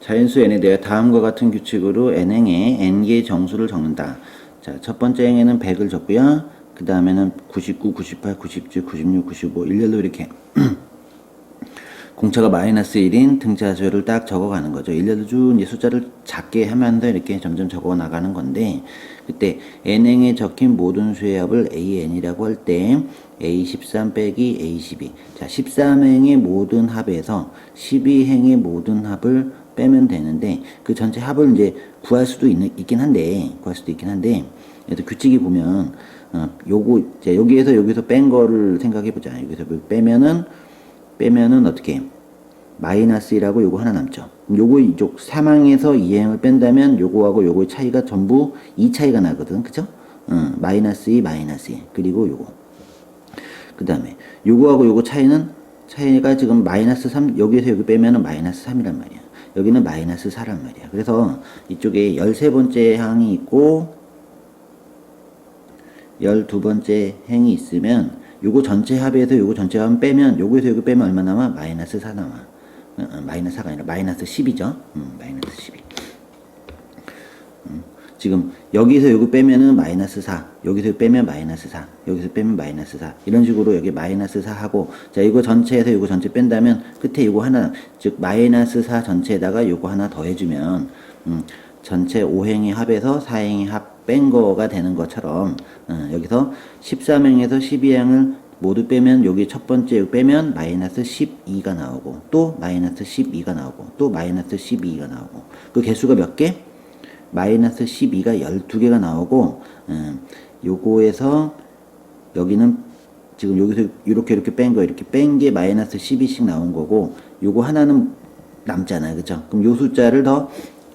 자연수 n에 대해 다음과 같은 규칙으로 n행에 n개의 정수를 적는다. 자, 첫 번째 행에는 100을 적고요. 그 다음에는 99, 98, 97, 96, 95 일렬로 이렇게 공차가 마이너스 1인 등차수를 딱 적어가는 거죠. 일렬로 쭉 이제 숫자를 작게 하면서 이렇게 점점 적어 나가는 건데 그때 n행에 적힌 모든 수의 합을 an이라고 할 때 a13 빼기 a12 자 13행의 모든 합에서 12행의 모든 합을 빼면 되는데 그 전체 합을 이제 구할 수도 있, 있긴 한데 구할 수도 있긴 한데 그래도 규칙이 보면 어, 요거 이제 여기에서 여기서 뺀 거를 생각해 보자. 여기서 빼면은 빼면은 어떻게 마이너스 1하고 요거 하나 남죠. 요거 이쪽 3항에서 2행을 뺀다면 요거하고 요거의 차이가 전부 2 차이가 나거든. 그죠? 어, 마이너스 2, 마이너스 2. 그리고 요거. 그 다음에 요거하고 요거 차이는 차이가 지금 마이너스 3 여기에서 여기 빼면은 마이너스 3이란 말이야. 여기는 마이너스 4란 말이야. 그래서 이쪽에 13번째 항이 있고 12번째 행이 있으면 요거 전체 합에서 요거 전체 합 빼면 요거에서 요거 빼면 얼마 남아? 마이너스 4 남아. 어, 어, 마이너스 4가 아니라 마이너스 10이죠. 음, 마이너스 12. 음, 지금 여기서 요거 빼면은 마이너스 4, 여기서 빼면 마이너스 4, 여기서 빼면 마이너스 4 이런 식으로 여기 마이너스 4 하고 자 이거 전체에서 요거 전체 뺀다면 끝에 요거 하나 즉 마이너스 4 전체에다가 요거 하나 더해주면 음, 전체 5행의 합에서 4행의 합뺀 거가 되는 것처럼 어, 여기서 13행에서 12행을 모두 빼면 여기 첫 번째 여기 빼면 마이너스 12가 나오고 또 마이너스 12가 나오고 또 마이너스 12가 나오고 그 개수가 몇 개? 마이너스 12가 12개가 나오고 음, 요거에서 여기는 지금 여기서 이렇게 이렇게 뺀 거 이렇게 뺀 게 마이너스 12씩 나온 거고 요거 하나는 남잖아요. 그죠 그럼 요 숫자를 더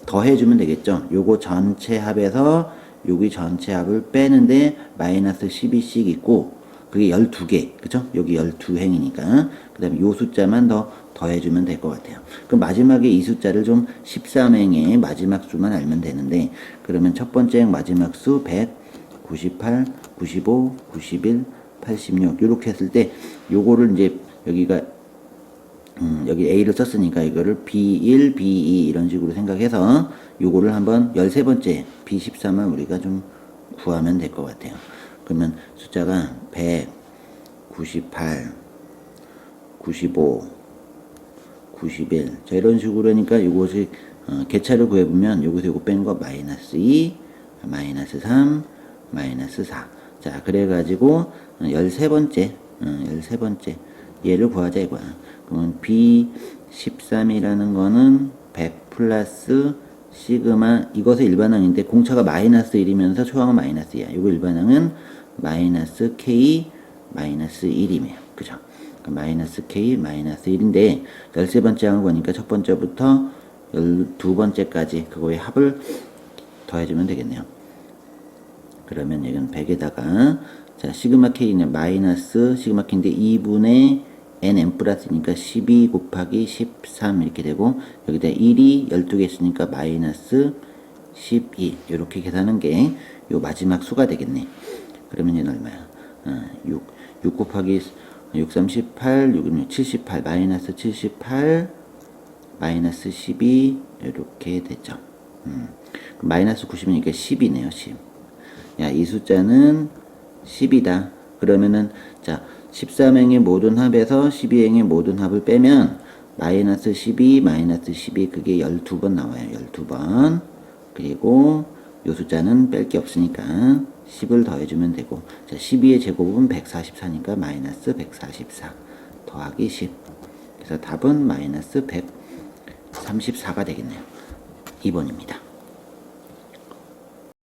더해주면 되겠죠? 요거 전체 합에서 여기 전체 합을 빼는데 마이너스 12씩 있고 그게 12개 그죠? 여기 12행이니까. 그 다음에 요 숫자만 더 더해주면 될 것 같아요. 그럼 마지막에 이 숫자를 좀 13행의 마지막 수만 알면 되는데 그러면 첫 번째 행 마지막 수 100, 98, 95, 91, 86 이렇게 했을 때 요거를 이제 여기가 음, 여기 A를 썼으니까 이거를 B1, B2 이런 식으로 생각해서 요거를 한번 13번째 B13을 우리가 좀 구하면 될 것 같아요. 그러면 숫자가 100, 98, 95, 91. 자, 이런 식으로 하니까 요것이 어, 개차를 구해보면 요것에 요거 뺀 거 마이너스 2, 마이너스 3, 마이너스 4. 자, 그래가지고 어, 13번째, 어, 13번째 얘를 구하자 이거야. 그러면 B13이라는 거는 100 플러스 시그마 이것의 일반항인데 공차가 마이너스 1이면서 초항은 마이너스 2야. 이거 일반항은 마이너스 K 마이너스 1이며 그죠? 그러니까 마이너스 K 마이너스 1인데 13번째 항을 보니까 첫 번째부터 12번째까지 그거의 합을 더해주면 되겠네요. 그러면 여기는 100에다가 자 시그마 K는 마이너스 시그마 K인데 2분의 nm 플러스니까 12 곱하기 13 이렇게 되고 여기다 1이 12개 있으니까 마이너스 12 이렇게 계산하는 게요 마지막 수가 되겠네. 그러면 얘는 얼마야? 어, 6, 6 곱하기 6, 38, 6, 78 마이너스 78 마이너스 12 이렇게 되죠. 음. 마이너스 90이니까 10이네요 10 야, 이 숫자는 10이다. 그러면은, 자, 13행의 모든 합에서 12행의 모든 합을 빼면, 마이너스 12, 마이너스 12, 그게 12번 나와요. 12번. 그리고, 요 숫자는 뺄 게 없으니까, 10을 더해주면 되고, 자, 12의 제곱은 144니까 마이너스 144. 더하기 10. 그래서 답은 마이너스 134가 되겠네요. 2번입니다.